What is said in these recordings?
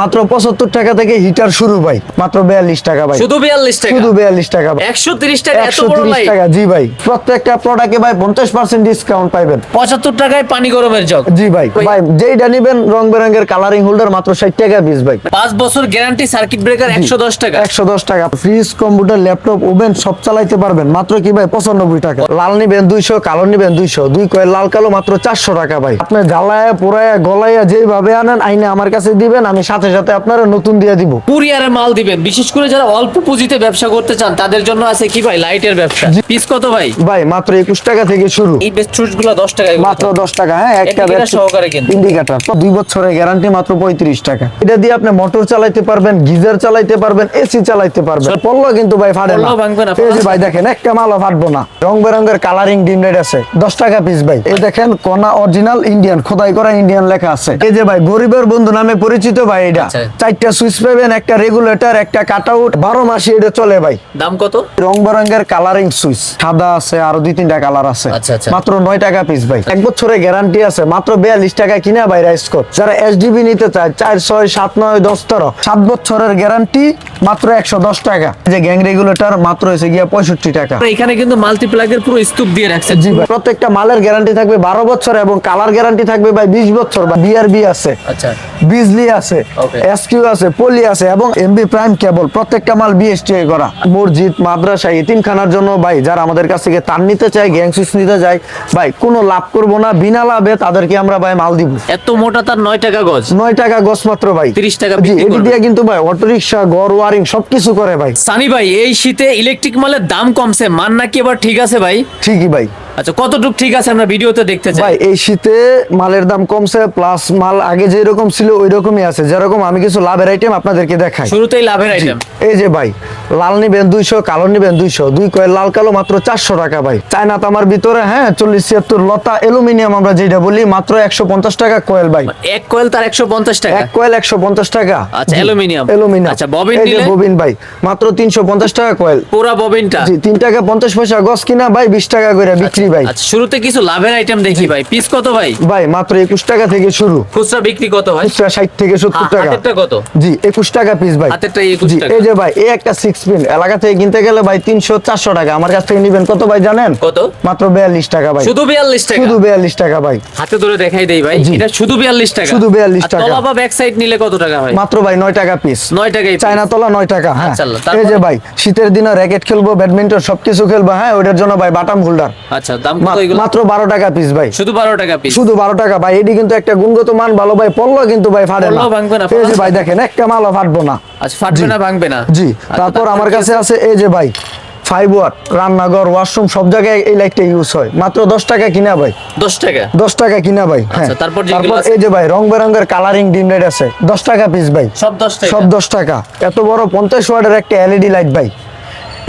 মাত্র পঁচাত্তর টাকা থেকে হিটার শুরু ভাই। মাত্র বিয়াল্লিশ টাকা ভাই। শুধু বিয়াল্লিশ টাকা? শুধু বিয়াল্লিশ টাকা একশো তিরিশ টাকা? একশো তিরিশ টাকা। জি ভাই। প্রত্যেকটা প্রোডাক্টে ভাই পঞ্চাশ পার্সেন্ট ডিসকাউন্ট পাইবেন। পঁচাত্তর টাকায় পানি গরমের জগ। জি ভাই। ভাই যেইটা নিবেন রং বেরঙের কালারিং হোল্ডার মাত্র ষাট টাকা পিস ভাই। পাঁচ বছর গ্যারান্টি সার্কিট ব্রেকার একশো দশ টাকা। একশো দশ টাকা। ফ্রিজ কম্পিউটার ল্যাপটপ ওভেন সব চালাইতে পারবেন। মাত্র কি ভাই? পঁচানব্বই টাকা। লাল নিবেন দুইশো কালো নিবেন দুইশো। দুই কয়েল লাল কালো মাত্র চারশো টাকা ভাই। আপনি জ্বালায় পোড়ায় গলাইয়া যেভাবে আনেন আইনে আমার কাছে দিবেন আমি সাথে সাথে সাথে আপনারা নতুন দিয়ে দিব। কুরিয়ারে মাল দিবেন। বিশেষ করে যারা অল্প পুঁজিতে ব্যবসা করতে চান তাদের জন্য আছে কি ভাই? লাইটের ব্যবসা। পিস কত ভাই? ভাই মাত্র একুশ টাকা থেকে শুরু। এই বেস্টগুলো দশ টাকায় মাত্র দশ টাকা হ্যাঁ একটা Indicator সহকারে কিন্তু। ইন্ডিকেটার দুই বছরের গ্যারান্টি মাত্র পঁয়ত্রিশ টাকা। এটা দিয়ে আপনি মোটর চালাইতে পারবেন গিজার চালাইতে পারবেন এসি চালাইতে পারবেন। পড়ল কিন্তু ভাই ফাটে না। ভাঙবে না, এই যে ভাই দেখেন একটা মালও ফাটবো না। রং বেরঙের কালারিং ডিম লাইট আছে। দশ টাকা পিস ভাই। এই দেখেন কোনা অরিজিনাল ইন্ডিয়ান খোদাই করা ইন্ডিয়ান লেখা আছে। এই যে ভাই গরিবের বন্ধু নামে পরিচিত ভাই এটা আচ্ছা। চারটা সুইচ পাবেন একটা রেগুলেটর একটা কাট আউট বারো মাসে এটা চলে ভাই। দাম কত? রং বেরঙের কালারিং সুইচ সাদা আছে আরও দুই তিনটা কালার আছে। আচ্ছা, আচ্ছা। মাত্র নয় টাকা পিস ভাই। এক বছরের গ্যারান্টি আছে মাত্র বিয়াল্লিশ টাকা কিনা ভাই রাইস কোড যারা এসডিবি নিতে চায় চার ছয় সাত নয় দশ তেরো সাত বছরের গ্যারান্টি মাত্র একশো দশ টাকা। যে গ্যাং রেগুলেটর মাত্র হয়েছে গিয়া পঁয়ষট্টি টাকা। এখানে কিন্তু মাল্টিপ্লাগের পুরো স্তূপ দিয়ে রাখছেন জি ভাই প্রত্যেকটা মালের গ্যারান্টি থাকবে বারো বছর এবং কালার গ্যারান্টি থাকবে ভাই বিশ বছর বা বিআরবি আছে। আচ্ছা। বিজলি আছে. এসকিউ আছে পলি আছে এবং এমবি প্রাইম কেবল প্রত্যেকটা মাল করা। মসজিদ মাদ্রাসা এতিমখানার জন্য ভাই যারা আমাদের কাছ থেকে তার নিতে চায় গ্যাং সুইচ নিতে চায় ভাই কোনো লাভ করব না বিনা লাভে তাদেরকে আমরা ভাই মাল দিব। এত মোটা তার নয় টাকা গজ? নয় টাকা গছ মাত্র ভাই। 30 টাকা জি বিক্রি এটি দিয়ে কিন্তু ভাই অটো ঘর ওয়ারিং সবকিছু করে ভাই। সানি ভাই এই শীতে ইলেকট্রিক মালের দাম কমছে মান নাকি এবার ঠিক আছে ভাই? ঠিকই ভাই। আচ্ছা কতটুকু ঠিক আছে আমরা ভিডিওতে দেখতে চাই? ভাই এই শীতে মালের দাম কমছে প্লাস মাল আগে যেরকম ছিল ওই রকমই আছে যেরকম আমি কিছু লাভের আইটেম আপনাদেরকে দেখাই। শুরুতেই লাভের আইটেম এই যে ভাই লাল নিবেন দুইশো কালো নিবেন দুইশো দুই কয়েল লাল কালো মাত্র চারশো টাকা ভাই। চায়না তামার ভিতরে হ্যাঁ চল্লিশ ছিয়াত্তর লতা অ্যালুমিনিয়াম আমরা যেটা বলি মাত্র একশো পঞ্চাশ টাকা কয়েল ভাই। এক কয়েল তার একশো পঞ্চাশ টাকা? এক কয়েল একশো পঞ্চাশ টাকা। আচ্ছা, অ্যালুমিনিয়াম। অ্যালুমিনিয়াম। আচ্ছা, ববিন নিলে? ববিন ভাই মাত্র তিনশো পঞ্চাশ টাকা কয়েল। পুরা ববিনটা? জি তিন টাকা পঞ্চাশ পয়সা গছ কিনা ভাই বিশ টাকা করে বিক্রি ভাই। আচ্ছা শুরুতে কিছু লাভের আইটেম দেখি ভাই। পিস কত ভাই? ভাই মাত্র একুশ টাকা থেকে শুরু। খুচরা বিক্রি কত ভাই? খুচরা ষাট থেকে সত্তর টাকা। হাতেরটা কত? জি একুশ টাকা পিস ভাই। হাতেরটা 21 টাকা। এই যে ভাই এই একটা সিক্স পিন এলাকা থেকে কিনতে গেলে ভাই তিনশো চারশো টাকা। আমার কাছ থেকে নিবেন কত ভাই জানেন? কত? মাত্র বিয়াল্লিশ টাকা ভাই। শুধু বিয়াল্লিশ টাকা? শুধু বিয়াল্লিশ টাকা ভাই। হাতে ধরে দেখাই দেই ভাই। এটা শুধু বিয়াল্লিশ টাকা। শুধু 42 টাকা। তলা বা ব্যাক সাইড নিলে কত টাকা হয়? মাত্র ভাই নয় টাকা পিস নয় টাকাই চায়না তলা নয় টাকা হ্যাঁ। আচ্ছা, এই যে ভাই শীতের দিনে র্যাকেট খেলব ব্যাডমিন্টন সবকিছু খেলব হ্যাঁ ওইটার জন্য ভাই বাটাম হোল্ডার আচ্ছা দাম কত এগুলো? মাত্র বারো টাকা পিস ভাই। শুধু বারো টাকা পিস শুধু বারো টাকা ভাই এটি কিন্তু একটা গুণগত মান ভালো ভাই পড়ল কিন্তু ভাই না। ভাঙবে না, এই যে ভাই দেখেন একটা মালও ফাটবো না। আচ্ছা ফাটবে না ভাঙবে না। জি আচ্ছা, তারপর আমার কাছে আছে? এই যে ভাই ফাইভ ওয়াট রান্নাঘর ওয়াশরুম সব জায়গায় এই লাইটটা ইউজ হয়। মাত্র দশ টাকা কিনা ভাই। দশ টাকা? দশ টাকা কিনা ভাই হ্যাঁ। আচ্ছা, তারপর তারপর এই যে ভাই রং বেরঙের কালারিং ডিম লাইট আছে। দশ টাকা পিস ভাই। সব দশ টাকা? সব দশ টাকা। এত বড় পঞ্চাশ ওয়াটের একটা এলইডি লাইট ভাই।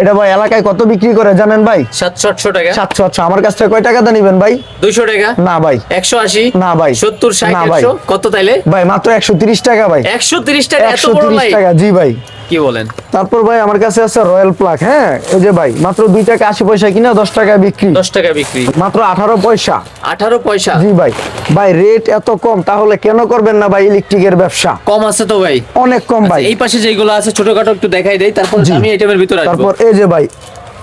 এটা ভাই এলাকায় কত বিক্রি করে জানেন ভাই? সাতশো আটশো টাকা। সাতশো আচ্ছা আমার কাছ থেকে কয় টাকাতে নিবেন ভাই? দুইশো টাকা। না ভাই। একশো আশি না ভাই। সত্তর ষাট না ভাই। কত তাইলে? ভাই মাত্র একশো তিরিশ টাকা ভাই। একশো তিরিশ টাকা একশো তিরিশ টাকা জি ভাই। কি বলেন? তারপর ভাই আমার কাছে আছে রয়্যাল প্লাগ হ্যাঁ? এই যে ভাই মাত্র দুই টাকা আশি পয়সা কিনা দশ টাকা বিক্রি। দশ টাকা বিক্রি। মাত্র আঠারো পয়সা। আঠারো পয়সা। জি ভাই। ভাই রেট এত কম তাহলে কেন করবেন না ভাই ইলেকট্রিকের ব্যবসা? কম আছে তো ভাই। অনেক কম ভাই। এই পাশে যেগুলো আছে ছোটখাটো একটু দেখাই দেই তারপর। আমি আইটেমের ভিতরে তারপর এই যে ভাই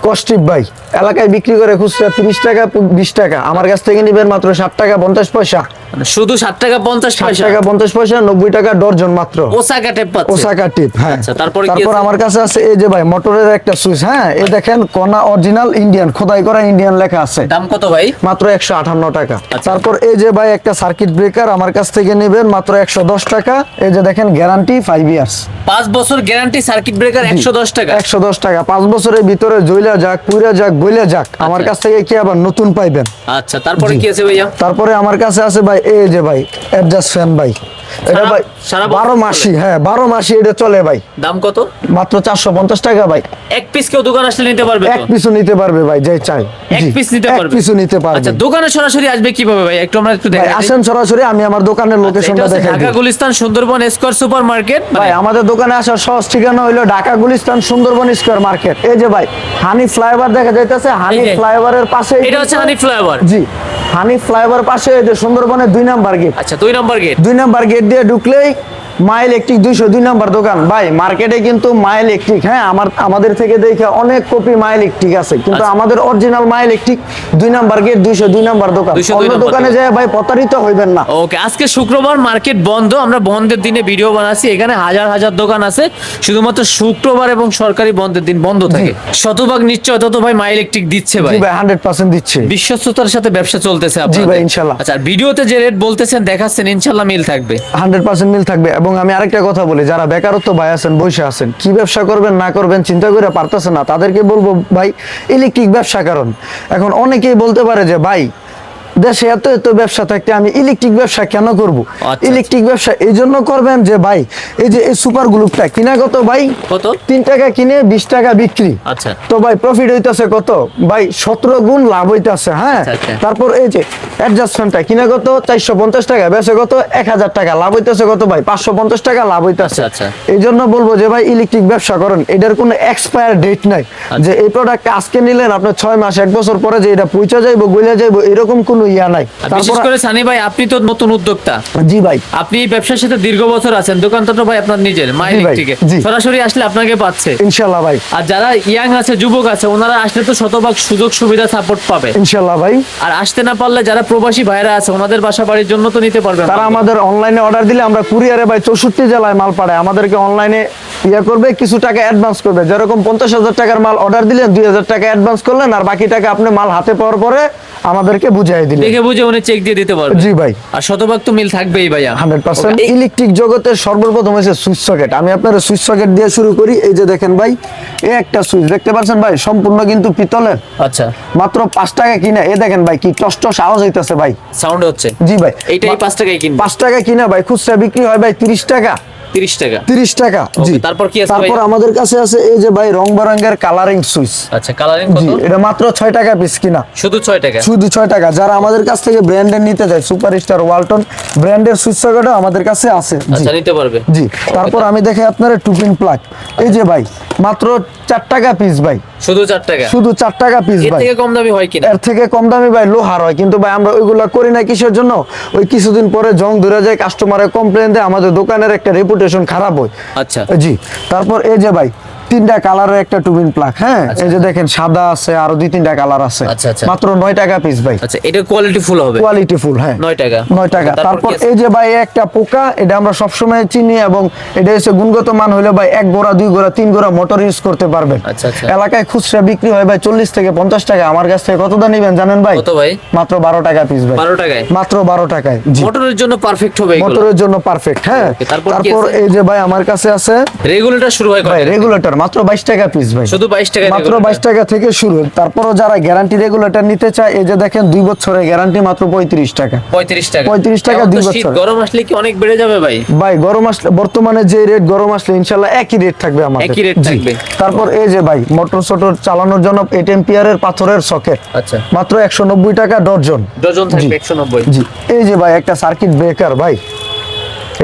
কস্টিপ ভাই। এলাকায় বিক্রি করে খুচরা তিরিশ টাকা বিশ টাকা। আমার কাছ থেকে নিবেন মাত্র ষাট টাকা পঞ্চাশ পয়সা। মানে শুধু ষাট টাকা পঞ্চাশ ষাট পয়সা? টাকা পঞ্চাশ পয়সা নব্বই টাকা ডর্জন মাত্র। ওসাকা টেপ ওসাকা টিপ হ্যাঁ। আচ্ছা, তারপরে তারপর আমার কাছে আছে এই যে ভাই মোটরের একটা সুইচ হ্যাঁ? এই দেখেন কোনা অরিজিনাল ইন্ডিয়ান খোদাই করা ইন্ডিয়ান লেখা আছে। দাম কত ভাই? মাত্র একশো আটান্ন টাকা। আচ্ছা। তারপর এই যে ভাই একটা সার্কিট ব্রেকার আমার কাছ থেকে নেবেন মাত্র একশো দশ টাকা। এই যে দেখেন গ্যারান্টি ফাইভ ইয়ার্স পাঁচ বছর গ্যারান্টি সার্কিট ব্রেকার একশো দশ টাকা। একশো দশ টাকা। পাঁচ বছরের ভিতরে যাক যাক গইলা যাক। আমার কাছ থেকে কি আবার নতুন পাইবেন? আচ্ছা তারপরে কি আছে ভাইয়া? তারপরে আমার কাছে আছে ভাই এই যে ভাই অ্যাডজাস্ট ফ্যান ভাই। এটা ভাই বারো মাসি হ্যাঁ বারো মাসি এটা চলে ভাই। দাম কত? মাত্র চারশো পঞ্চাশ টাকা ভাই। এক পিস কেউ দোকান আসলে নিতে পারবে এক পিছু নিতে পারবে ভাই যে চাই। এক পিস নিতে এক পারবে। নিতে পারবে। আচ্ছা দোকানে সরাসরি আসবে কীভাবে ভাই? একটু আমরা একটু দেখাই আসেন সরাসরি আমি আমার দোকানের আচ্ছা, লোকেশনটা দেখাই Dhaka Gulistan Sundarban square super market ভাই আমাদের দোকানে আসার সহজ ঠিকানা হইল ঢাকা গুলিস্তান সুন্দরবন স্কোয়ার মার্কেট। এই যে ভাই হানি ফ্লাইওভার দেখা যাইতেছে হানি। ফ্লাইওভারের পাশে এটা হচ্ছে হানি ফ্লাইওভার জি হানি ফ্লাইওভার পাশে এই যে সুন্দরবনের দুই নাম্বার গেট আচ্ছা দুই নাম্বার গেট দুই নাম্বার গেট দিয়ে ঢুকলেই মা ইলেকট্রিক দুইশো দুই নাম্বার দোকান। ভাই মার্কেটে কিন্তু মা ইলেকট্রিক হ্যাঁ আমার আমাদের থেকে দেখে অনেক কপি মা ইলেকট্রিক আছে। কিন্তু আচ্ছা। আমাদের অরিজিনাল মা ইলেকট্রিক দুই নাম্বার গেট দুইশো দুই নাম্বার দোকান। অন্য দোকানে যায় ভাই প্রতারিত হইবেন না। ওকে আজকে শুক্রবার মার্কেট বন্ধ। আমরা বন্ধের দিনে ভিডিও বানাচ্ছি। এখানে হাজার হাজার দোকান আছে। শুধুমাত্র শুক্রবার এবং সরকারি বন্ধের দিন বন্ধ থাকে। শতভাগ নিশ্চয় তত ভাই মাই ইলেকট্রিক দিচ্ছে ভাই। ভাই হান্ড্রেড পার্সেন্ট দিচ্ছে। বিশ্বস্ততার সাথে ব্যবসা চলতেছে জি আপনাদের। ভাই, ইনশাল্লাহ। আচ্ছা ভিডিওতে যে রেট বলতেছেন দেখাচ্ছেন ইনশাল্লাহ মিল থাকবে। হান্ড্রেড পার্সেন্ট মিল থাকবে। এবং আমি আরেকটা কথা বলি, যারা বেকারত্ব ভাই আছেন, বসে আছেন, কি ব্যবসা করবেন, না করবেন, চিন্তা করে পারতেছেন না, তাদেরকে বলব ভাই, ইলেকট্রিক ব্যবসা কারণ। এখন অনেকেই বলতে পারে যে, ভাই দেশে এত এত ব্যবসা থাকতে আমি ইলেকট্রিক ব্যবসা কেন করব? আচ্ছা। ইলেকট্রিক ব্যবসা এই জন্য করবেন যে ভাই এই যে এই সুপার গ্লুপটা কিনা কত ভাই? কত? তিন টাকা কিনে বিশ টাকা বিক্রি। আচ্ছা। তো ভাই প্রফিট হইতাছে কত? ভাই সতেরো গুণ লাভ হইতাছে হ্যাঁ? আচ্ছা, আচ্ছা। তারপর এই যে অ্যাডজাস্টমেন্টটা কিনা কত? চারশো পঞ্চাশ টাকা বেচে কত? এক হাজার টাকা লাভ হইতাছে কত ভাই? পাঁচশো পঞ্চাশ টাকা লাভ হইতাছে। আচ্ছা, আচ্ছা। এই জন্য বলব যে ভাই ইলেকট্রিক ব্যবসা করেন। এটার কোনো এক্সপায়ার ডেট নাই। আচ্ছা। যে এই প্রোডাক্ট আজকে নিলেন আপনার ছয় মাস এক বছর পরে যে এটা পৌঁছা যাইবো গইলা যাইবো এরকম কোনো ইয়া নাই। বিশেষ করে সানি ভাই আপনি তো নতুন উদ্যোক্তা। জি ভাই। আপনি এই ব্যবসার সাথে দীর্ঘ বছর আছেন দোকানটা তো ভাই আপনার নিজের ইলেকট্রিকে জি। সরাসরি আসলে আপনাকে পাচ্ছে। ভাই। আর যারা ইয়াং আছে যুবক আছে ওনারা আসলে তো শতভাগ সুযোগ সুবিধা সাপোর্ট পাবে। ইনশাল্লাহ ভাই। আর আসতে না পারলে যারা প্রবাসী ভাইরা আছে ওনাদের বাসা বাড়ির জন্য তো নিতে পারবেন তারা আমাদের অনলাইনে অর্ডার দিলে আমরা কুরিয়ারে ভাই চৌষট্টি জেলায় মাল পাঠাই। আমাদেরকে অনলাইনে ইয়ে করবে কিছু টাকা অ্যাডভান্স করবে। যেরকম পঞ্চাশ হাজার টাকার মাল অর্ডার দিলেন দুই হাজার টাকা অ্যাডভান্স করলেন আর বাকি টাকা আপনি মাল হাতে পাওয়ার পরে আমাদেরকে বুঝাই দিলেন। দেখে বুঝে উনি চেক দিয়ে দিতে পারবে। জি ভাই। আর শতভাগ তো মিল থাকবেই ভাইয়া। Hundred percent. ইলেকট্রিক জগতের সর্বপ্রথম হয়েছে সুইচ সকেট। আমি আপনার সুইচ সকেট দিয়ে শুরু করি। এই যে দেখেন ভাই এই একটা সুইচ। দেখতে পাচ্ছেন ভাই সম্পূর্ণ কিন্তু পিতলের আচ্ছা। মাত্র পাঁচ টাকা কিনা। এ দেখেন ভাই কি টস টস আওয়াজ হইতেছে ভাই। সাউন্ড হচ্ছে। জি ভাই। এইটাই পাঁচ টাকায় কিনবে। পাঁচ টাকা কিনা ভাই খুচরা বিক্রি হয় ভাই তিরিশ টাকা। তিরিশ টাকা। তিরিশ টাকা জি। তারপর কি আছে তারপর আমাদের কাছে আছে এই যে ভাই রং বেরঙের কালারিং সুইচ আচ্ছা কালারিং কত? এটা মাত্র ছয় টাকা পিস কিনা? শুধু ছয় টাকা? শুধু ছয় টাকা। যারা আমাদের কাছ থেকে ব্র্যান্ডের নিতে চায় সুপারস্টার ওয়ালটন ব্র্যান্ডের সুইচ সকেটও আমাদের কাছে আছে আচ্ছা নিতে পারবে। জি তারপর আমি দেখে আপনার টুপিন প্লাগ এই যে ভাই মাত্র চার টাকা পিস ভাই। শুধু চার টাকা? শুধু চার টাকা পিস এর ভাই। থেকে কম দামি হয় কিনা? এর থেকে কম দামি ভাই লোহার হয়। কিন্তু ভাই আমরা ওইগুলা করি না কিসের জন্য? ওই কিছুদিন পরে জং ধরে যায় কাস্টমারের কমপ্লেন দেয় আমাদের দোকানের একটা রেপুটেশন খারাপ হয়। আচ্ছা। জি তারপর এই যে ভাই তিনটা কালারের একটা টুবিন প্লাগ হ্যাঁ? এই যে দেখেন সাদা আছে আরও দুই তিনটা কালার আছে। আচ্ছা, আচ্ছা। মাত্র নয় টাকা পিস ভাই। আচ্ছা এটা কোয়ালিটি ফুল হবে? কোয়ালিটি ফুল হ্যাঁ। নয় টাকা। নয় টাকা। তারপর? এই যে ভাই একটা পোকা এটা আমরা সবসময় চিনি এবং এটা হচ্ছে গুণগত মান হলে ভাই এক গোড়া দুই গোড়া তিন গোড়া মোটর ইউজ করতে পারবেন। আচ্ছা, আচ্ছা। এলাকায় খুচরা বিক্রি হয় ভাই চল্লিশ থেকে পঞ্চাশ টাকা। আমার কাছ থেকে কত দাম নিবেন জানেন ভাই? কত ভাই? মাত্র বারো টাকা পিস ভাই। বারো টাকায়? মাত্র বারো টাকায় মোটরের জন্য পারফেক্ট হবে মোটরের জন্য পারফেক্ট হ্যাঁ। তারপর? এই যে ভাই আমার কাছে আছে রেগুলেটর শুরু হয় ভাই রেগুলেটর মাত্র বাইশ টাকা পিস ভাই। শুধু বাইশ টাকা মাত্র বাইশ টাকা থেকে শুরু। তারপরও যারা গ্যারান্টি রেগুলেটর নিতে চায় এই যে দেখেন দুই বছরের গ্যারান্টি মাত্র পঁয়ত্রিশ টাকা। পঁয়ত্রিশ টাকা। 35 টাকা দুই বছর। গরম আসলে কি অনেক বেড়ে যাবে ভাই? ভাই গরম আসলে বর্তমানে যে রেট গরম আসলে ইনশাল্লাহ একই রেট থাকবে আমাদের। একই জি। থাকবে। তারপর এই যে ভাই মোটর সোটর চালানোর জন্য এইট এম্পিয়ারের পাথরের সকেট আচ্ছা। মাত্র একশো নব্বই টাকা ডর্জন ডজন থাকবে জি। একশো নব্বই। জি। এই যে ভাই একটা সার্কিট ব্রেকার ভাই।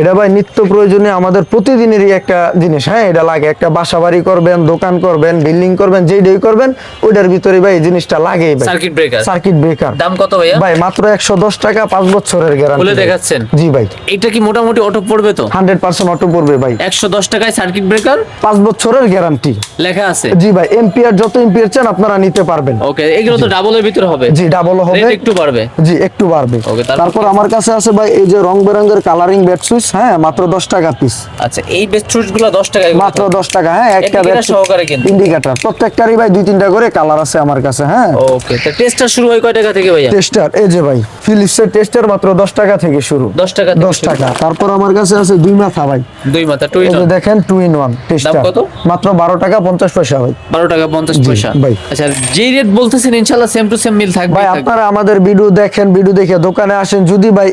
এটা ভাই নিত্য প্রয়োজনে আমাদের প্রতিদিনেরই একটা জিনিস হ্যাঁ? এটা লাগে একটা বাসা বাড়ি করবেন দোকান করবেন বিল্ডিং করবেন যেইটাই করবেন ওইটার ভিতরে ভাই এই জিনিসটা লাগেই ভাই। Circuit breaker. Circuit breaker. দাম কত ভাইয়া? ভাই মাত্র একশো দশ টাকা পাঁচ বছরের খুলে গ্যারান্টি দেখাচ্ছেন। জি ভাই। এটা কি মোটামুটি অটো পড়বে তো? হান্ড্রেড পার্সেন্ট অটো পড়বে ভাই। একশো দশ টাকায় সার্কিট ব্রেকার? পাঁচ বছরের গ্যারান্টি লেখা আছে। জি ভাই এম্পিয়ার যত এম্পিয়ার চান আপনারা নিতে পারবেন। ওকে এগুলো তো ডাবলের ভিতরে হবে। জি ডাবল হবে। একটু বাড়বে। জি একটু বাড়বে। Okay, তারপর আমার কাছে আছে ভাই এই যে রং বেরঙের কালারিং বেড সুইচ হ্যাঁ মাত্র দশ টাকা পিস আচ্ছা এই বেস্টগুলো দশ টাকা মাত্র দশ টাকা হ্যাঁ একটা সহকারে কিন্তু। ইন্ডিকেটর প্রত্যেকটারই ভাই দুই তিনটা করে কালার আছে আমার কাছে হ্যাঁ। ওকে তো টেস্টটা শুরু হয় কয় টাকা থেকে ভাইয়া? টেস্টার এই যে ভাই ফিলিপসের টেস্টার মাত্র দশ টাকা থেকে শুরু। দশ টাকা থেকে দশ শুরু। টাকা। তারপর আমার কাছে আছে দুই মাথা ভাই। দুই মাথা টু যে দেখেন টু ইন ওয়ান টেস্টার কত? মাত্র বারো টাকা পঞ্চাশ পয়সা ভাই। বারো টাকা পঞ্চাশ জি, পয়সা। ভাই। আচ্ছা যে রেট বলতেছেন ইনশাল্লাহ সেম টু সেম মিল থাকবে ভাই আপনারা আমাদের ভিডিও দেখেন ভিডিও দেখে দোকানে আসেন। যদি ভাই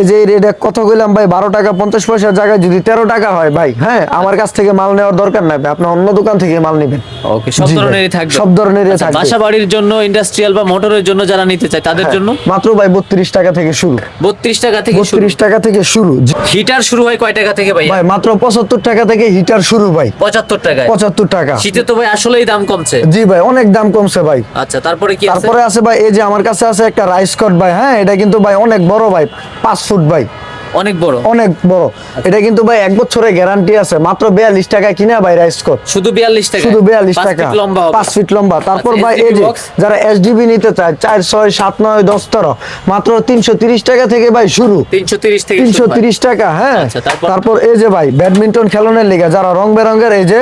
এই যে রেটে কত কইলাম ভাই? বারো টাকা পঞ্চাশ পয়সার জায়গায় যদি তেরো টাকা হয় ভাই হ্যাঁ? আমার কাছ থেকে মাল নেওয়ার দরকার নাই আপনি অন্য দোকান থেকে মাল নেবেন। ওকে সব ধরনেরই থাকবে। সব ধরনেরই আচ্ছা, থাকবে। বাসা বাড়ির জন্য ইন্ডাস্ট্রিয়াল বা মোটরের জন্য যারা নিতে চায় তাদের হ্যাঁ, জন্য? মাত্র ভাই বত্রিশ টাকা থেকে শুরু। বত্রিশ টাকা থেকে বত্রিশ টাকা থেকে শুরু। হিটার শুরু হয় কয় টাকা থেকে ভাই? ভাই মাত্র পঁচাত্তর টাকা থেকে হিটার শুরু ভাই। পঁচাত্তর টাকায়? পঁচাত্তর টাকা। শীতে তো ভাই আসলেই দাম কমছে। জি ভাই অনেক দাম কমছে ভাই। আচ্ছা তারপরে কি তারপরে আছে ভাই এই যে আমার কাছে আছে একটা রাইস কট ভাই হ্যাঁ? এটা কিন্তু ভাই অনেক বড় ভাই। পাঁচ ফুট ভাই অনেক বড়। অনেক বড়। এটা কিন্তু ভাই এক বছরের গ্যারান্টি আছে। মাত্র বিয়াল্লিশ টাকা কিনা ভাই রাইস কোট শুধু বিয়াল্লিশ টাকা শুধু বিয়াল্লিশ টাকা। লম্বা পাঁচ ফিট লম্বা। তারপর আচ্ছা, ভাই এই যে যারা এসডিবি নিতে চায় চার ছয় সাত নয় দশ তেরো মাত্র তিনশো তিরিশ টাকা থেকে ভাই শুরু। তিনশো তিরিশ থেকে তিনশো তিরিশ টাকা হ্যাঁ। আচ্ছা, তারপর? তারপর এই যে ভাই ব্যাডমিন্টন খেলনের লিগে যারা রং বেরঙের এই যে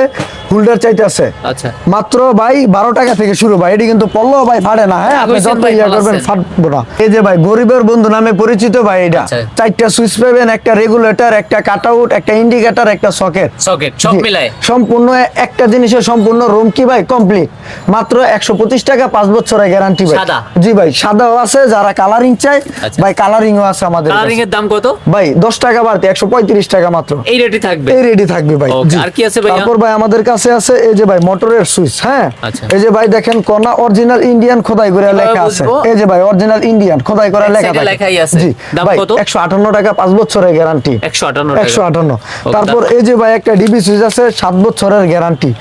হোল্ডার চাইতেছে আচ্ছা। মাত্র ভাই বারো টাকা থেকে শুরু ভাই এটি কিন্তু পড়লেও ভাই ফাটে না হ্যাঁ? আপনি যত ভাই, ইয়া করবেন ফাটবো না। এই যে ভাই গরিবের বন্ধু নামে পরিচিত ভাই এটা। আচ্ছা। চারটা সুইচ পাবেন একটা রেগুলেটর একটা কাট আউট একটা ইন্ডিকেটর একটা সকেট। সকেট সব মিলায়। সম্পূর্ণ একটা জিনিসের সম্পূর্ণ রুম কি ভাই? কমপ্লিট। মাত্র একশো পঁচিশ টাকা পাঁচ বছরের গ্যারান্টি ভাই। সাদা? জি ভাই সাদাও আছে যারা কালারিং চায় আচ্ছা। ভাই কালারিংও আছে আমাদের কালারিং এর দাম কত? ভাই দশ টাকা বাড়তে একশো পঁয়ত্রিশ টাকা মাত্র। এই রেটে থাকবে। এই রেডি থাকবে ভাই আর কি আছে ভাইয়া? তারপর ভাই আমাদের কাছে আছে এই যে ভাই মোটরের সুইচ হ্যাঁ? আচ্ছা। এই যে ভাই দেখেন কোনা অরিজিনাল ইন্ডিয়ান খোদাই করে লেখা আছে। এই যে ভাই অরিজিনাল ইন্ডিয়ান খোদাই করে লেখা থাকে। লেখাই আছে। জি দাম ভাই কত? একশো আটান্ন টাকা পাঁচ বছরের গ্যারান্টি একশো আটান্ন টাকা। একশো আটান্ন। Okay, তারপর এই যে ভাই একটা ডিবি সুইচ আছে সাত বছরের গ্যারান্টি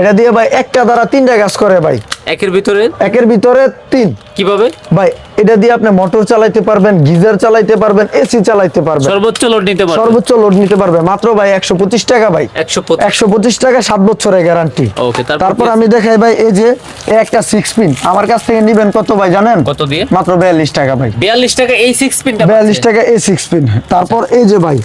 এটা দিয়ে ভাই একটা দ্বারা তিনটা কাজ করে ভাই। একের ভিতরে? একের ভিতরে তিন। কীভাবে? ভাই এটা দিয়ে আপনি মোটর চালাইতে পারবেন গিজার চালাইতে পারবেন এসি চালাইতে পারবেন। সর্বোচ্চ লোড নিতে পারবে সর্বোচ্চ লোড নিতে পারবে মাত্র ভাই একশো পঁচিশ টাকা ভাই। একশো পঁচিশ। একশো পঁচিশ টাকা সাত বছরের গ্যারান্টি Okay, তারপর? আমি দেখাই ভাই এই যে একটা সিক্স পিন আমার কাছ থেকে নিবেন কত ভাই জানেন? কত দিয়ে? মাত্র বিয়াল্লিশ টাকা ভাই। বিয়াল্লিশ টাকা এই সিক্স পিনটা বিয়াল্লিশ টাকা এই সিক্স পিন তারপর এই যে ভাই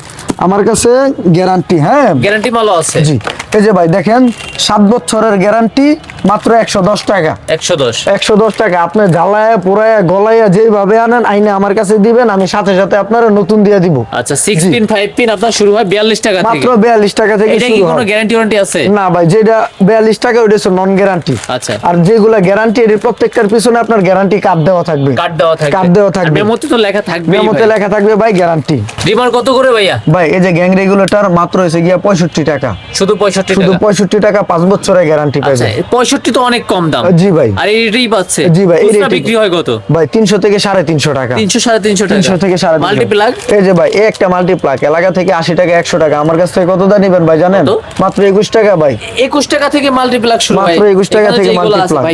আমার কাছে গ্যারান্টি হ্যাঁ? গ্যারান্টি মালও আছে। জি। এই যে ভাই দেখেন সাত বছরের গ্যারান্টি মাত্র একশো দশ টাকা। একশো দশ। একশো দশ টাকা। আপনি জ্বালায় পুরায় গলাইয়া যেভাবে আনেন আইনে আমার কাছে দিবেন আমি সাথে সাথে আপনারা নতুন দিয়ে দিব। আচ্ছা সিক্স পিন ফাইভ পিন আপনার শুরু হয় বিয়াল্লিশ টাকা মাত্র বিয়াল্লিশ টাকা থেকে শুরু কোনো গ্যারান্টি ওয়ারেন্টি আছে? না ভাই যেটা বিয়াল্লিশ টাকা ওইটা নন গ্যারান্টি আচ্ছা। আর যেগুলা গ্যারান্টি এর প্রত্যেকটার পিছনে আপনার গ্যারান্টি কার্ড দেওয়া থাকবে। কার্ড দেওয়া থাকবে। কার্ড দেওয়া থাকবে। মেমোতে তো লেখা থাকবে মেমোতে লেখা থাকবে ভাই গ্যারান্টি রিমার কত করে ভাইয়া? ভাই এই যে গ্যাং রেগুলেটর মাত্র হয়েছে গিয়া পঁয়ষট্টি টাকা। শুধু পঁয়ষট্টি শুধু টাকা। পঁয়ষট্টি টাকা পাঁচ বছরের গ্যারান্টি পাইবে। পঁয়ষট্টি তো অনেক কম দাম। জি ভাই। আর এইটাই পাচ্ছে। জি ভাই, এই বিক্রি হয় কত? ভাই তিনশো থেকে সাড়ে তিনশো টাকা। তিনশো সাড়ে তিনশো টাকা। তিনশো থেকে সাড়ে মাল্টিপ্লাগ এই যে ভাই এই একটা মাল্টিপ্লাক এলাকা থেকে আশি টাকা একশো টাকা। আমার কাছ থেকে কত দা নিবেন ভাই জানেন? মাত্র একুশ টাকা ভাই। একুশ টাকা থেকে মাল্টিপ্লাগ শুরু হয় মাত্র 21 টাকা থেকে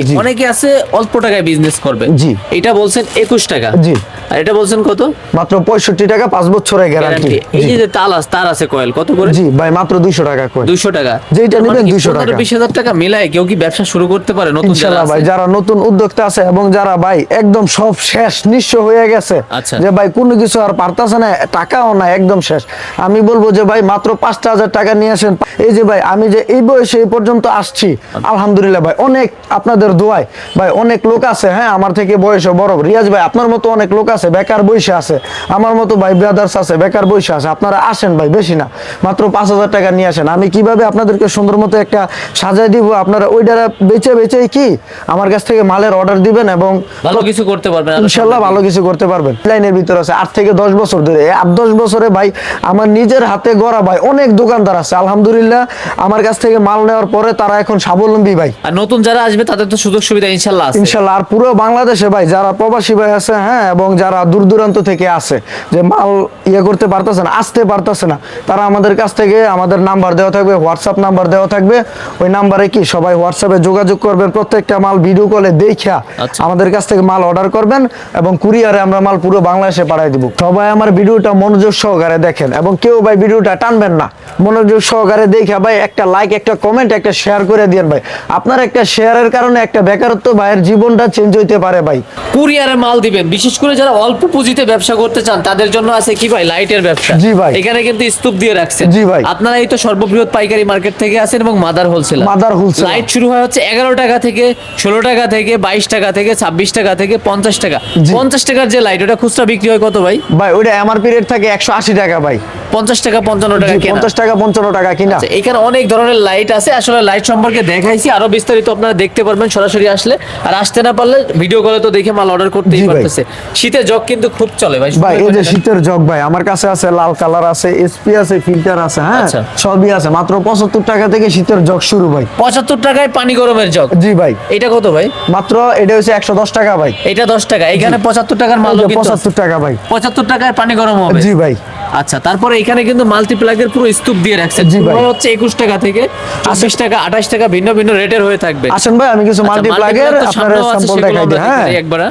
জি। অনেকে আছে অল্প টাকায় বিজনেস করবে। জি। এটা বলছেন একুশ টাকা। জি। আর এটা বলছেন কত? মাত্র পঁয়ষট্টি টাকা পাঁচ বছরের গ্যারান্টি এই যে তার আছে তার আছে কয়েল। কত করে? জি ভাই মাত্র দুইশো টাকা করে দুইশো টাকা। মানে নেবেন 200 টাকা। বিশ হাজার টাকা মিলায় কেউ কি ব্যবসা শুরু করতে পারে নতুন যারা ভাই যারা নতুন উদ্যোক্তা আছে এবং যারা ভাই একদম সব শেষ নিঃস্ব হয়ে গেছে আচ্ছা। যে ভাই কোনো কিছু আর পারতাছে না টাকাও না একদম শেষ। আমি বলব যে ভাই মাত্র পাঁচটা হাজার টাকা নিয়ে আসেন। এই যে ভাই আমি যে এই বয়সে এই পর্যন্ত আসছি আলহামদুলিল্লাহ ভাই অনেক আপনাদের দোয়ায়। ভাই অনেক লোক আছে হ্যাঁ আমার থেকে বয়সে বড়। রিয়াজ ভাই আপনার মতো অনেক লোক আছে বেকার বসে আছে। আমার মতো ভাই ব্রাদার্স আছে বেকার বসে আছে। আপনারা আসেন ভাই বেশি না। মাত্র পাঁচ হাজার টাকা নিয়ে আসেন। আমি কীভাবে আপনাদেরকে সুন্দর মতো একটা সাজাই দিব। আপনারা ওইটারা বেচে বেচে কি আমার কাছ থেকে মালের অর্ডার দিবেন এবং ভালো কিছু করতে পারবেন আরও ইনশাল্লাহ ভালো কিছু করতে পারবেন। লাইনের ভিতর আছে আট থেকে দশ বছর ধরে। আট দশ বছরে ভাই আমার নিজের হাতে গড়া ভাই অনেক দোকানদার আছে আলহামদুলিল্লাহ। আমার কাছ থেকে মাল নেওয়ার পরে তারা এখন স্বাবলম্বী ভাই। আর নতুন যারা আসবে তাদের তো সুযোগ সুবিধা ইনশাল্লাহ আছে। ইনশাল্লাহ আর পুরো বাংলাদেশে ভাই যারা প্রবাসী ভাই আছে হ্যাঁ এবং যারা দূর দূরান্ত থেকে আসে যে মাল ইয়ে করতে পারতেছে না আসতে পারতেছে না তারা আমাদের কাছ থেকে আমাদের নাম্বার দেওয়া থাকবে হোয়াটসঅ্যাপ নাম্বার দেওয়া থাকবে। ওই নাম্বারে কি সবাই হোয়াটসঅ্যাপে যোগাযোগ করবেন প্রত্যেকটা মাল ভিডিও কলে দেখা। আমাদের কাছ থেকে মাল অর্ডার করবেন এবং কুরিয়ারে আমরা মাল পুরো বাংলাদেশে পাঠিয়ে দিব। সবাই আমার ভিডিওটা মনোযোগ সহকারে দেখেন এবং কেউ ভাই ভিডিওটা টানবেন না। মনোযোগ সহকারে দেখে ভাই একটা লাইক একটা কমেন্ট একটা শেয়ার করে দিন ভাই। আপনার একটা শেয়ারের কারণে একটা বেকারত্ব ভাইয়ের জীবনটা চেঞ্জ হইতে পারে ভাই। কুরিয়ারে মাল দিবেন। বিশেষ করে যারা অল্প পুঁজিতে ব্যবসা করতে চান তাদের জন্য আছে কি ভাই? লাইটের ব্যবসা। জি ভাই। এখানে কিন্তু স্তূপ দিয়ে রাখছেন। জি ভাই। আপনারা এই তো সর্ববৃহৎ পাইকারি মার্কেট থেকে আসেন এবং mother wholesale mother wholesale light শুরু হয় হচ্ছে এগারো টাকা থেকে ষোলো টাকা থেকে বাইশ টাকা থেকে ছাব্বিশ টাকা থেকে পঞ্চাশ টাকা। পঞ্চাশ টাকার যে লাইট ওটা খুচরা বিক্রি হয় কত ভাই? ভাই ওটা এমআরপি রেট থাকে একশো আশি টাকা ভাই। পঞ্চাশ টাকা পঞ্চান্ন টাকা পঞ্চাশ টাকা পঞ্চান্ন টাকা কিনা। আচ্ছা, এখানে অনেক ধরনের লাইট আছে। আসলে লাইট সম্পর্কে দেখাইছি আরও বিস্তারিত আপনারা দেখতে পারবেন সরাসরি আসলে। আর আসতে না পারলে ভিডিও কলে তো দেখে মাল অর্ডার করতেই পারতেছে। শীতের জগ কিন্তু খুব চলে ভাই ভাই এই যে শীতের জগ ভাই আমার কাছে আছে লাল কালার আছে এসপি আছে ফিল্টার আছে হ্যাঁ? আচ্ছা। সবই আছে মাত্র পঁচাত্তর টাকা থেকে শীতের জগ শুরু ভাই। পঁচাত্তর টাকায় পানি গরমের জগ। জি ভাই। এটা কত ভাই? মাত্র এটা হচ্ছে একশো দশ টাকা ভাই। এটা দশ টাকা। এখানে পঁচাত্তর টাকার মাল পঁচাত্তর টাকা ভাই। পঁচাত্তর টাকায় পানি গরম হবে। জি ভাই। আচ্ছা তারপরে এখানে কিন্তু মাল্টিপ্লাগের পুরো স্তূপ দিয়ে রাখছে। পুরো হচ্ছে একুশ টাকা থেকে চব্বিশ টাকা আঠাশ টাকা ভিন্ন ভিন্ন রেটের হয়ে থাকবে। আসেন ভাই আমি কিছু আচ্ছা, মাল্টি প্লাগের multiplag তো আপনার স্যাম্পল দেখাই দিই হ্যাঁ। একবার।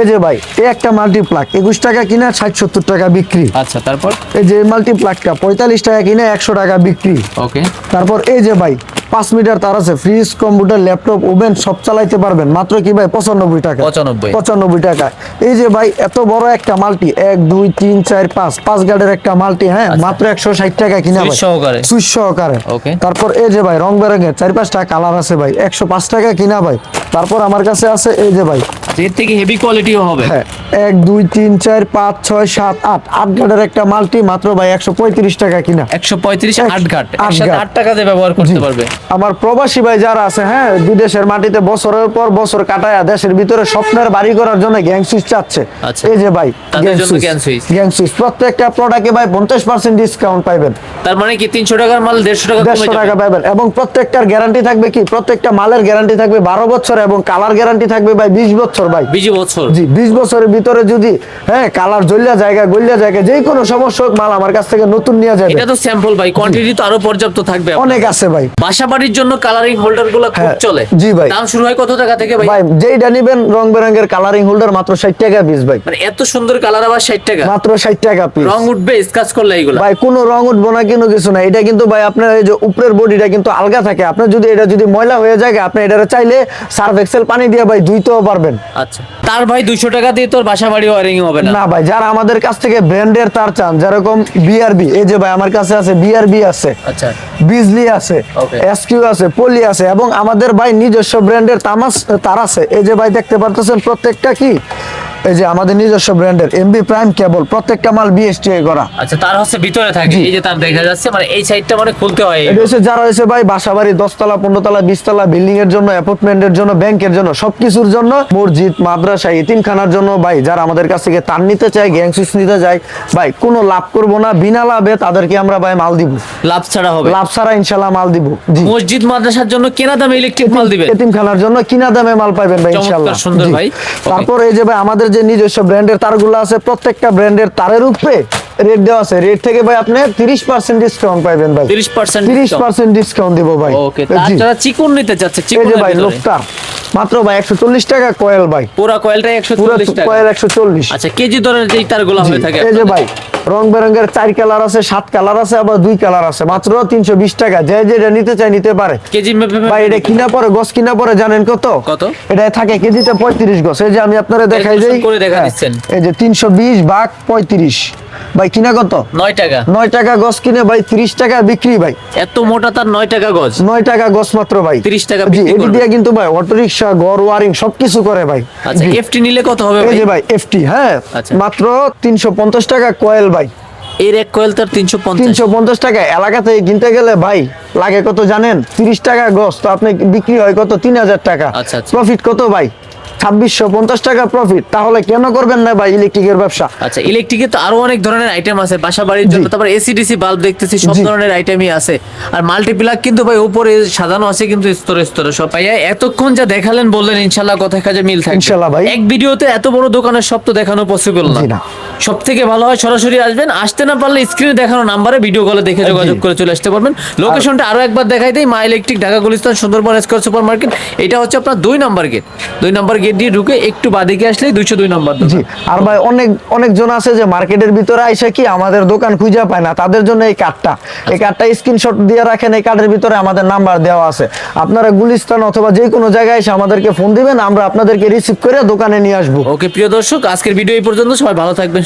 এই যে ভাই এই একটা মাল্টিপ্লাক একুশ টাকা কিনা ষাট সত্তর টাকা বিক্রি। আচ্ছা তারপর? এই যে মাল্টিপ্লাকটা পঁয়তাল্লিশ টাকা কিনা একশো টাকা বিক্রি। ওকে তারপর এই যে ভাই পাঁচ মিটার তার আছে ফ্রিজ কম্পিউটার ল্যাপটপ ওভেন সব চালাইতে পারবেন। মাত্র কি ভাই? পঁচানব্বই টাকা। 95 পঁচানব্বই টাকা। এই যে ভাই এত বড় একটা মাল্টি এক দুই তিন চার পাঁচ পাঁচ গার্ডের একটা মাল্টি হ্যাঁ? মাত্র একশো ষাট টাকা কিনা ভাই। সুইচ সহকারে। তারপর এই যে ভাই রং বেরঙের চার পাঁচটা কালার আছে ভাই একশো পাঁচ টাকা কিনা ভাই। তারপর আমার কাছে আছে এই যে ভাই। আচ্ছা, এর থেকে হেভি কোয়ালিটিও হবে। হ্যাঁ এক দুই তিন চার পাঁচ ছয় সাত আট আট গার্ডের একটা মাল্টি মাত্র ভাই একশো পঁয়ত্রিশ টাকা কিনা। একশো পঁয়ত্রিশ আট ঘাট। আট টাকা দিয়ে ব্যবহার করতে পারবে। আমার প্রবাসী ভাই যারা আছে হ্যাঁ বিদেশের মাটিতে বছরের পর বছর কাটায় দেশের ভিতরে স্বপ্নের বাড়ি করার জন্য গ্যাং সুইচ চাচ্ছে। আচ্ছা। এই যে ভাই গ্যাং সুইচ প্রত্যেকটা প্রোডাক্টে ভাই পঞ্চাশ পার্সেন্ট ডিসকাউন্ট পাইবেন। তার মানে কি তিনশো টাকার মাল দেড়শো টাকা কমে দেড়শো টাকা পাইবেন। এবং প্রত্যেকটার গ্যারান্টি থাকবে কি? প্রত্যেকটা মালের গ্যারান্টি থাকবে বারো বছর এবং কালার গ্যারান্টি থাকবে ভাই বিশ বছর ভাই। বিজি বছর। জি বিশ বছরের ভিতরে যদি হ্যাঁ কালার জ্বলিয়া জায়গা গলিয়া জায়গা যে কোনো সমস্যা হোক মাল আমার কাছ থেকে নতুন নিয়ে যাবে। এটা তো স্যাম্পল ভাই কোয়ান্টিটি তো আরও পর্যাপ্ত থাকবে অনেক আছে ভাই। বাসা বাড়ির জন্য কালারিং হোল্ডারগুলো খুব হ্যাঁ, চলে। জি ভাই। দাম শুরু হয় কত টাকা থেকে ভাই? ভাই যেইটা নিবেন রং বেরঙের কালারিং হোল্ডার মাত্র ষাট টাকা পিস ভাই। মানে এত সুন্দর কালার আবার ষাট টাকা? মাত্র ষাট টাকা পিস রং উঠবে স্কাচ করলে এইগুলো? ভাই কোনো রং উঠবো না কোনো কিছু না। এটা কিন্তু ভাই আপনার এই যে উপরের বডিটা কিন্তু আলগা থাকে। আপনার যদি এটা যদি ময়লা হয়ে যায় আপনি এটা চাইলে সার্ফ এক্সেল পানি দিয়ে ভাই ধুইতেও পারবেন। আচ্ছা। তার ভাই দুইশো টাকা দিয়ে তোর বাসা বাড়ি ওয়ারিং হবে না? না ভাই যারা আমাদের কাছ থেকে ব্র্যান্ডের তার চান যেরকম বিআরবি এই যে ভাই আমার কাছে আছে বিআরবি আছে। আচ্ছা। বিজলি আছে। Okay. এসকিউ আছে, পলি আছে, এবং আমাদের ভাই নিজস্ব ব্র্যান্ডের তামাস, তার আছে। এই যে ভাই দেখতে পারতেছেন প্রত্যেকটা কি? এই যে আমাদের নিজস্ব ব্র্যান্ডের এমবি প্রাইম কেবল প্রত্যেকটা মাল বিএসটিআই করা। আচ্ছা তার হচ্ছে ভিতরে থাকে এই যে তার দেখা যাচ্ছে মানে এই সাইডটা মানে খুলতে হয়। এটা হচ্ছে যারা হয়েছে ভাই বাসা বাড়ি দশতলা পনেরোতলা বিশতলা বিল্ডিং এর জন্য অ্যাপার্টমেন্টের জন্য ব্যাংকের জন্য সবকিছুর জন্য মসজিদ মাদ্রাসা ইতিমখানার জন্য ভাই যারা আমাদের কাছ থেকে তার নিতে চায় গ্যাং সুইচ নিতে চায় ভাই কোনো লাভ করব না বিনা লাভে তাদেরকে আমরা ভাই মাল দিব। লাভ ছাড়া হবে। লাভ ছাড়া ইনশাল্লাহ মাল দিব মসজিদ মাদ্রাসার জন্য কেনা দামে ইলেকট্রিক মাল দিবেন? এতিমখানার জন্য কিনা দামে মাল পাবেন ভাই ইনশাল্লাহ সুন্দর ভাই। তারপর এই যে ভাই আমাদের যে নিজস্ব ব্র্যান্ডের তারগুলো আছে প্রত্যেকটা ব্র্যান্ডের তারের উপরে রেট দেওয়া আছে। রেট থেকে ভাই আপনি তিরিশ পার্সেন্ট ডিসকাউন্ট পাইবেন ভাই। তিরিশ পার্সেন্ট তিরিশ পার্সেন্ট ডিসকাউন্ট দিব ভাই। ওকে তাছাড়া চিকুন নিতে চাচ্ছে এই ভাই লোকটার মাত্র ভাই একশো চল্লিশ টাকা কয়েল ভাই। পুরা একশো পুরো টাকা। কয়েল একশো চল্লিশ। আচ্ছা কেজি তারগুলো হয়ে থাকে এই যে ভাই রং বেরঙের চার কালার আছে সাত কালার আছে আবার দুই কালার আছে। মাত্র তিনশো বিশ টাকা। যে যেটা নিতে চাই নিতে পারে। কেজি ভাই এটা কিনা পরে গছ কিনা পরে জানেন কত? কত? এটা থাকে কেজিতে পঁয়ত্রিশ গছ। এই যে আমি আপনারা দেখাই যাই করে দেখা দিচ্ছেন। এই যে তিনশো বিশ ভাগ পঁয়ত্রিশ। ভাই কিনা কত? নয় টাকা। নয় টাকা গছ কিনে ভাই তিরিশ টাকা বিক্রি ভাই। এত মোটা তার নয় টাকা গজ নয় টাকা গছ মাত্র ভাই। 30 টাকা এটি দিয়ে কিন্তু ভাই অটো রিক্সা ঘর ওয়ারিং সবকিছু করে ভাই। আচ্ছা এফটি নিলে কত হবে এই যে ভাই? এফটি হ্যাঁ। আচ্ছা। মাত্র তিনশো পঞ্চাশ টাকা কয়েল ভাই। এর এক কয়েল তার তিনশো তিনশো পঞ্চাশ টাকা। এলাকা থেকে কিনতে গেলে ভাই লাগে কত জানেন? তিরিশ টাকা গছ তো আপনি বিক্রি হয় কত? তিন হাজার টাকা। আচ্ছা, আচ্ছা। প্রফিট কত ভাই? ছাব্বিশশো পঞ্চাশ টাকা প্রফিট তাহলে কেন করবেন না ভাই ইলেকট্রিকের ব্যবসা? আচ্ছা ইলেকট্রিকে তো আরও অনেক ধরনের আইটেম আছে বাসা বাড়ির জন্য। তারপর এসিডিসি বাল্ব দেখতেছি সব ধরনের আইটেমই আছে। আর মাল্টিপ্লাক কিন্তু ভাই উপরে সাজানো আছে কিন্তু স্তরে স্তরে। সব ভাইয়া এতক্ষণ যা দেখালেন বললেন ইনশাল্লাহ কথা কাজে মিল থাকে ইনশাল্লাহ ভাই। এক ভিডিওতে এত বড় দোকানের সব তো দেখানো পসিবল না। সব থেকে ভালো হয় সরাসরি আসবেন। আসতে না পারলে স্ক্রিনে দেখানো নাম্বারে ভিডিও কলে দেখে যোগাযোগ করে চলে আসতে পারবেন। লোকেশনটা আরও একবার দেখাই দেই। Maa electric Dhaka Gulistan Sundarban square super market এটা হচ্ছে আপনার দুই নাম্বার গেট দুই নাম্বার গেট দিয়ে ঢুকে একটু বাদিকে আসলেই দুইশো দুই নাম্বার জি আর ভাই অনেক অনেকজন আছে যে মার্কেটের ভিতরে আইসে কি আমাদের দোকান খুঁজে পায় না। তাদের জন্য এই কার্ডটা এই কার্ডটা স্ক্রিনশট দিয়ে রাখেন এই কার্ডের ভিতরে আমাদের নাম্বার দেওয়া আছে। আপনারা গুলিস্তান অথবা যে কোনো জায়গায় এসে আমাদেরকে ফোন দিবেন আমরা আপনাদেরকে রিসিভ করে দোকানে নিয়ে আসব। ওকে প্রিয় দর্শক আজকের ভিডিও এই পর্যন্ত। সবাই ভালো থাকবেন